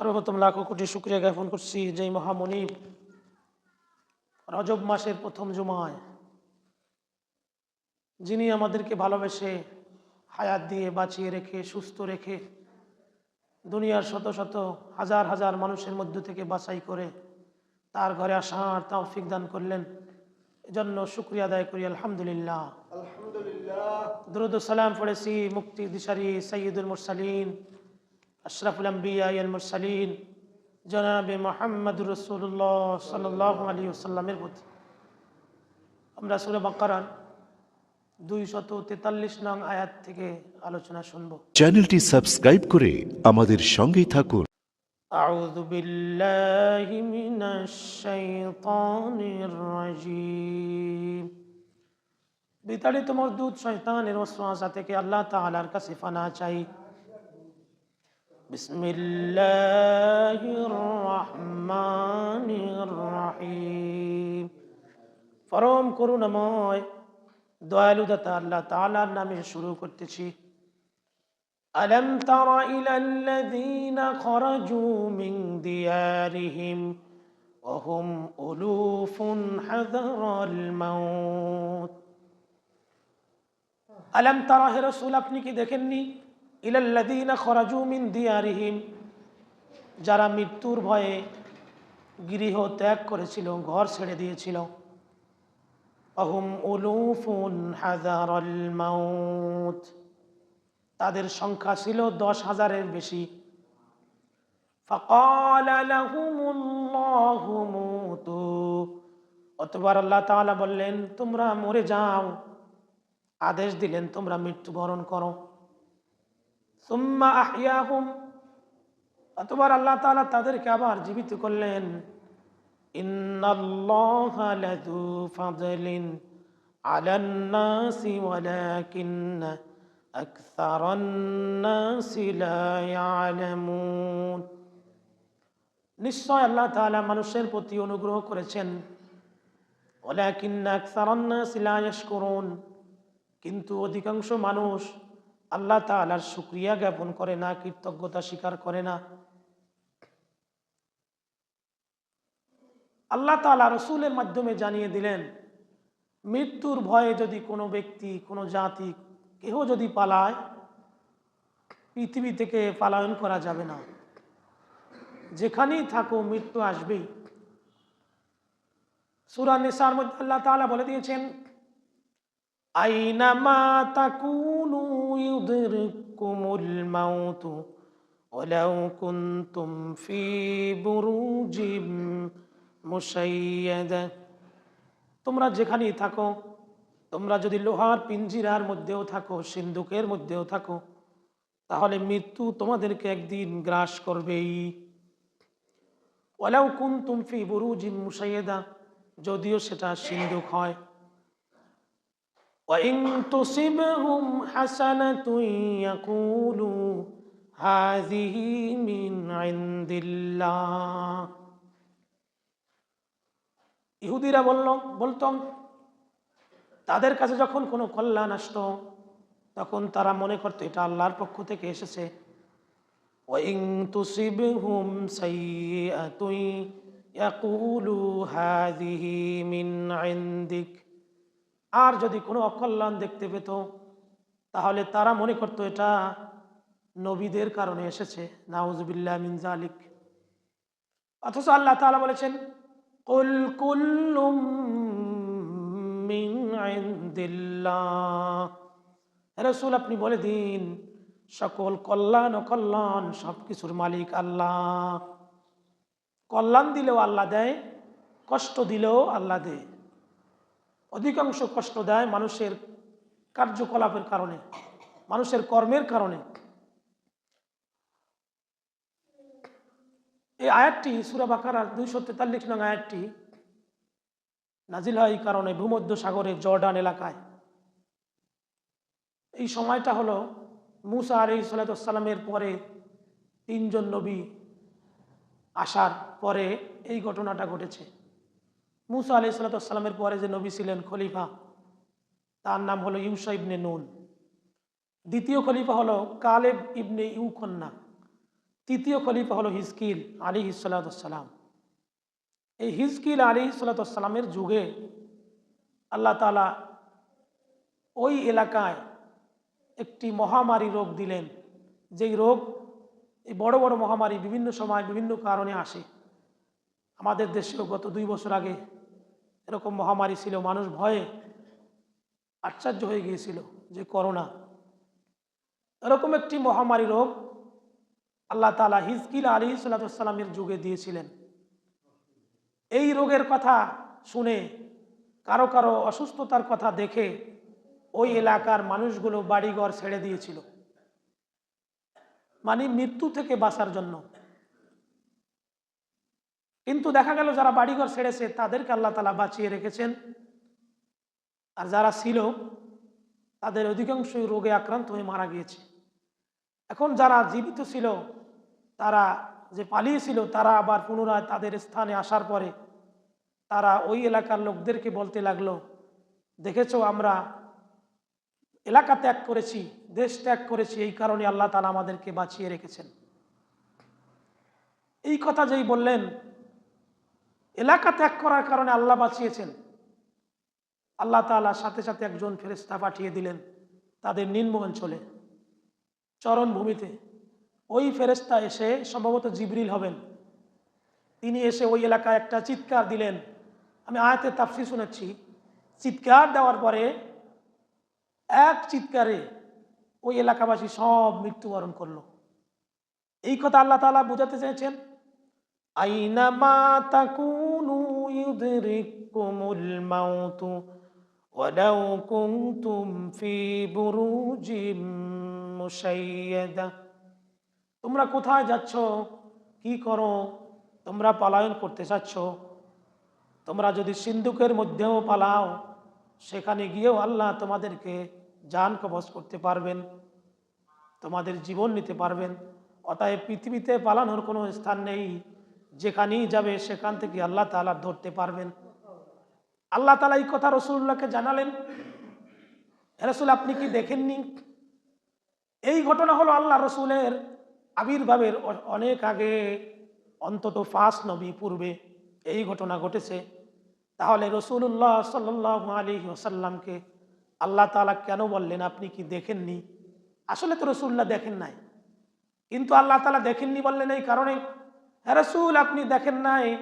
সর্বপ্রথম লাখো কোটি শুক্রিয়া জ্ঞাপন করছি যেই মহামনিব রজব মাসের প্রথম জুমায়। যিনি আমাদেরকে ভালোবেসে হায়াত দিয়ে বাঁচিয়ে রেখে সুস্থ রেখে দুনিয়ার শত শত হাজার হাজার মানুষের মধ্য থেকে বাছাই করে তার ঘরে আসার তৌফিক দান করলেন। এজন্য শুক্রিয়া আদায় করি আলহামদুলিল্লাহ। দ্রুদ সালাম পড়েছি মুক্তি দিশারি সৈয়দুল মুরসালিন। আশরাফুল আম্বিয়া আল মুরসালিন জনাবে মোহাম্মদ রসুল্লাহ সাল্লাহ আলী সাল্লামের প্রতি আমরা সুরে বাকারান দুই শত তেতাল্লিশ নং আয়াত থেকে আলোচনা শুনব চ্যানেলটি সাবস্ক্রাইব করে আমাদের সঙ্গেই থাকুন أعوذ بالله من الشيطان الرجيم বিতাড়িত মরদুদ শয়তানের ওয়াসওয়াসা থেকে আল্লাহ তাআলার কাছে ফানা চাই বিসমিল্লাহির রহমানির রহিম পরম করুণাময় দয়ালু দাতা আল্লাহ তাআলার নামে শুরু করতেছি ألم تر إلى الذين خرجوا من ديارهم وهم ألوف حذر الموت আলম তারা হে রসুল আপনি কি দেখেননি ইলাল্লাদিনা খরাজুমিন দিয়ারিহিম, যারা মৃত্যুর ভয়ে গৃহ ত্যাগ করেছিল, ঘর ছেড়ে দিয়েছিল। অহুম উলুফুন হাজারল তাদের সংখ্যা ছিল দশ হাজারের বেশি। অতবার আল্লাহ তালা বললেন, তোমরা মরে যাও। আদেশ দিলেন, তোমরা মৃত্যুবরণ করো। সুম্মা আহিয়াহুম অতবার আল্লাহ তাআলা তাদেরকে আবার জীবিত করলেন। নিশ্চয় আল্লাহ তাআলা মানুষের প্রতি অনুগ্রহ করেছেন। লা ইয়াশকুরুন। কিন্তু অধিকাংশ মানুষ আল্লাহ তাআলার শুক্রিয়া জ্ঞাপন করে না, কৃতজ্ঞতা স্বীকার করে না। আল্লাহ তাআলা রসুলের মাধ্যমে জানিয়ে দিলেন, মৃত্যুর ভয়ে যদি কোনো ব্যক্তি, কোনো জাতি কেহ যদি পালায়, পৃথিবী থেকে পালায়ন করা যাবে না। যেখানেই থাকো, মৃত্যু আসবেই। সুরা নিসার মধ্যে আল্লাহ তাআলা বলে দিয়েছেন আইনামা তাকুনু ইউদরিকুমুল মাউত ওয়ালাউ কুনতুম ফি বুরুজিম মুশাইয়াদা তোমরা যেখানেই থাকো, তোমরা যদি লোহার পিঞ্জিরার মধ্যেও থাকো, সিন্ধুকের মধ্যেও থাকো, তাহলে মৃত্যু তোমাদেরকে একদিন গ্রাস করবেই। ওয়ালাউ কুনতুম ফি বুরুজিম মুশাইয়াদা, যদিও সেটা সিন্ধুক হয়। وإن تصبهم حسنة يقولوا هذه من عند الله ইহুদিরা বলল বলতাম তাদের কাছে যখন কোনো কল্যাণ আসতো তখন তারা মনে করতো এটা আল্লাহর পক্ষ থেকে এসেছে وإن تصبهم سيئة يقولوا هذه من عندك আর যদি কোনো অকল্যাণ দেখতে পেত, তাহলে তারা মনে করতো এটা নবীদের কারণে এসেছে। নাউজবিল্লা মিন জালিক অথচ আল্লাহ তাআলা বলেছেন, কুল কুল্লুম আপনি বলে দিন, সকল কল্যাণ, অকল্যাণ সব কিছুর মালিক আল্লাহ। কল্যাণ দিলেও আল্লাহ দেয়, কষ্ট দিলেও আল্লাহ দেয়। অধিকাংশ কষ্ট দেয় মানুষের কার্যকলাপের কারণে, মানুষের কর্মের কারণে। এই আয়াতটি, সুরা বাকারার দুইশো তেতাল্লিশ নং আয়াতটি নাজিল হয় এই কারণে ভূমধ্য সাগরের জর্ডান এলাকায়। এই সময়টা হলো মুসা আলি সাল্লাতামের পরে তিনজন নবী আসার পরে এই ঘটনাটা ঘটেছে। মুসা আলি সাল্লাতামের পরে যে নবী ছিলেন খলিফা, তার নাম হলো ইউসা ইবনে নুন। দ্বিতীয় খলিফা হলো কালেব ইবনে ইউকন্যা তৃতীয় খলিফা হলো হিজকিল আলী ইসালাতাম এই হিজকিল আলী ইসালাতামের যুগে আল্লাহ তালা ওই এলাকায় একটি মহামারী রোগ দিলেন, যেই রোগ এই বড় বড় মহামারী বিভিন্ন সময় বিভিন্ন কারণে আসে। আমাদের দেশেও গত দুই বছর আগে এরকম মহামারী ছিল, মানুষ ভয়ে আশ্চর্য হয়ে গিয়েছিল যে করোনা। এরকম একটি মহামারী রোগ আল্লাহ তালা হিজকিল আলী সাল্লামের যুগে দিয়েছিলেন। এই রোগের কথা শুনে কারও কারও অসুস্থতার কথা দেখে ওই এলাকার মানুষগুলো বাড়িঘর ছেড়ে দিয়েছিল। মানে মৃত্যু থেকে বাঁচার জন্য। কিন্তু দেখা গেল যারা বাড়িঘর ছেড়েছে, তাদেরকে আল্লাহ তালা বাঁচিয়ে রেখেছেন। আর যারা ছিল, তাদের অধিকাংশই রোগে আক্রান্ত হয়ে মারা গিয়েছে। এখন যারা জীবিত ছিল, তারা যে পালিয়েছিল, তারা আবার পুনরায় তাদের স্থানে আসার পরে, তারা ওই এলাকার লোকদেরকে বলতে লাগল, দেখেছ, আমরা এলাকা ত্যাগ করেছি, দেশ ত্যাগ করেছি, এই কারণে আল্লাহ তালা আমাদেরকে বাঁচিয়ে রেখেছেন। এই কথা যেই বললেন এলাকা ত্যাগ করার কারণে আল্লাহ বাঁচিয়েছেন। আল্লাহ তালা সাথে সাথে একজন ফেরেস্তা পাঠিয়ে দিলেন, তাদের নিম্ন অঞ্চলে চরণভূমিতে। ওই ফেরেস্তা এসে সম্ভবত জিবরিল হবেন। তিনি এসে ওই এলাকায় একটা চিৎকার দিলেন। আমি আয়াতে তাফসি শুনেছি, চিৎকার দেওয়ার পরে এক চিৎকারে ওই এলাকাবাসী সব মৃত্যুবরণ করল। এই কথা আল্লাহ তালা বোঝাতে চেয়েছেন। আইনামা তাকুনু ইউদরিকুমুল মাউতু ওয়ালাউ কুনতুম ফি বুরুজিম মুশাইয়াদা। তোমরা কোথায় যাচ্ছ? কি করো? তোমরা পলায়ন করতে চাচ্ছ? তোমরা যদি সিন্ধুকের মধ্যেও পালাও, সেখানে গিয়েও আল্লাহ তোমাদেরকে যান কবচ করতে পারবেন, তোমাদের জীবন নিতে পারবেন। অতএব পৃথিবীতে পালানোর কোনো স্থান নেই। যেখানেই যাবে সেখান থেকে আল্লাহ তালা ধরতে পারবেন। আল্লাহ তালা এই কথা রসুল্লাহকে জানালেন। রসুল, আপনি কি দেখেননি? এই ঘটনা হলো আল্লাহ রসুলের আবির্ভাবের অনেক আগে, অন্তত পাঁচ নবী পূর্বে এই ঘটনা ঘটেছে। তাহলে রসুল্লাহ সাল্লাহ আলী ওসাল্লামকে আল্লাহ তালা কেন বললেন, আপনি কি দেখেননি? আসলে তো রসুল্লাহ দেখেন নাই। কিন্তু আল্লাহ তালা দেখেননি বললেন এই কারণে রসুল, আপনি দেখেন নাই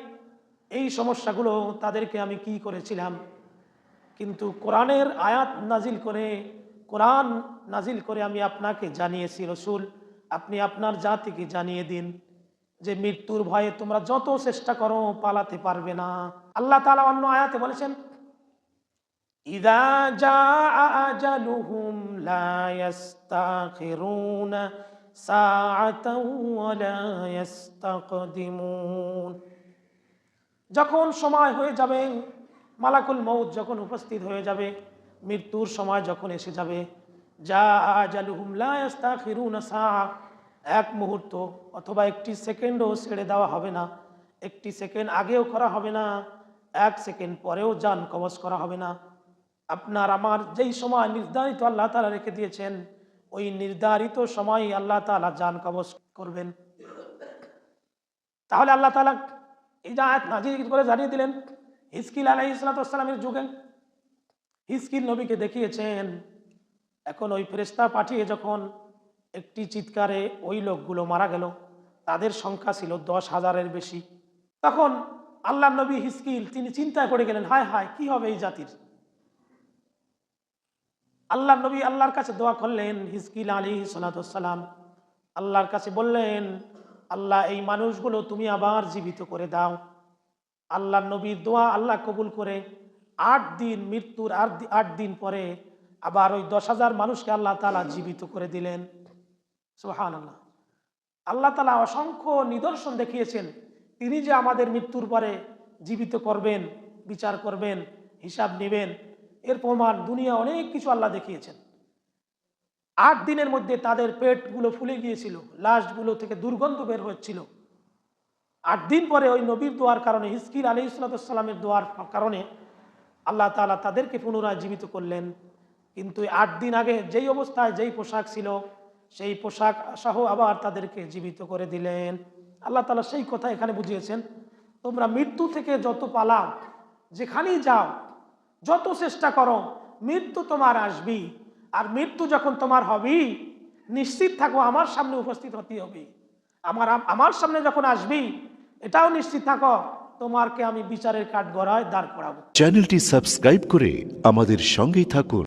এই সমস্যাগুলো, তাদেরকে আমি কি করেছিলাম? কিন্তু কোরআনের আয়াত নাজিল করে, কোরআন নাজিল করে আমি আপনাকে জানিয়েছি, রসুল, আপনি আপনার জাতিকে জানিয়ে দিন যে মৃত্যুর ভয়ে তোমরা যত চেষ্টা করো, পালাতে পারবে না। আল্লাহ তালা অন্য আয়াতে বলেছেন, ইদা লা যখন সময় হয়ে যাবে, মালাকুল মৌত যখন উপস্থিত হয়ে যাবে, মৃত্যুর সময় যখন এসে যাবে যা আজালুহুম লা ইয়াস্তাখিরুনা সাআ। এক মুহূর্ত অথবা একটি সেকেন্ডও ছেড়ে দেওয়া হবে না। একটি সেকেন্ড আগেও করা হবে না, এক সেকেন্ড পরেও যান কবচ করা হবে না। আপনার আমার যেই সময় নির্ধারিত আল্লাহ তালা রেখে দিয়েছেন ওই নির্ধারিত সময় আল্লাহ তালা যান কবচ করবেন। তাহলে আল্লাহ তালা এই যে নাজির করে জানিয়ে দিলেন হিসকিল আলাই ইসলাতামের যুগে হিসকিল নবীকে দেখিয়েছেন, এখন ওই ফেরেস্তা পাঠিয়ে যখন একটি চিৎকারে ওই লোকগুলো মারা গেল, তাদের সংখ্যা ছিল দশ হাজারের বেশি। তখন আল্লাহ নবী হিসকিল তিনি চিন্তায় পড়ে গেলেন, হায় হায়, কি হবে এই জাতির? আল্লাহ নবী আল্লাহর কাছে দোয়া করলেন হিসকিল আলী সালাতাম আল্লাহর কাছে বললেন, আল্লাহ, এই মানুষগুলো তুমি আবার জীবিত করে দাও। আল্লাহ নবীর দোয়া আল্লাহ কবুল করে। আট দিন মৃত্যুর আট দিন পরে আবার ওই দশ হাজার মানুষকে আল্লাহ তালা জীবিত করে দিলেন। সোহান আল্লাহ আল্লাহ তালা অসংখ্য নিদর্শন দেখিয়েছেন। তিনি যে আমাদের মৃত্যুর পরে জীবিত করবেন, বিচার করবেন, হিসাব নেবেন এর প্রমাণ দুনিয়া অনেক কিছু আল্লাহ দেখিয়েছেন। আট দিনের মধ্যে তাদের পেটগুলো ফুলে গিয়েছিল, লাশগুলো থেকে দুর্গন্ধ বের হচ্ছিল। আট দিন পরে ওই নবীর দোয়ার কারণে হিসকির আলী ইসলাতামের দোয়ার কারণে আল্লাহ তালা তাদেরকে পুনরায় জীবিত করলেন। কিন্তু আট দিন আগে যেই অবস্থায় যেই পোশাক ছিল, সেই পোশাক সহ আবার তাদেরকে জীবিত করে দিলেন। আল্লাহ তালা সেই কথা এখানে বুঝিয়েছেন, তোমরা মৃত্যু থেকে যত পালাও, যেখানেই যাও যত চেষ্টা করো, মৃত্যু তোমার আসবি। আর মৃত্যু যখন তোমার হবি, নিশ্চিত থাকো আমার সামনে উপস্থিত হতে হবে। আমার আমার সামনে যখন আসবি, এটাও নিশ্চিত থাকো, তোমারকে আমি বিচারের কাঠ গড়ায় দাঁড় করাবো। চ্যানেলটি সাবস্ক্রাইব করে আমাদের সঙ্গেই থাকুন।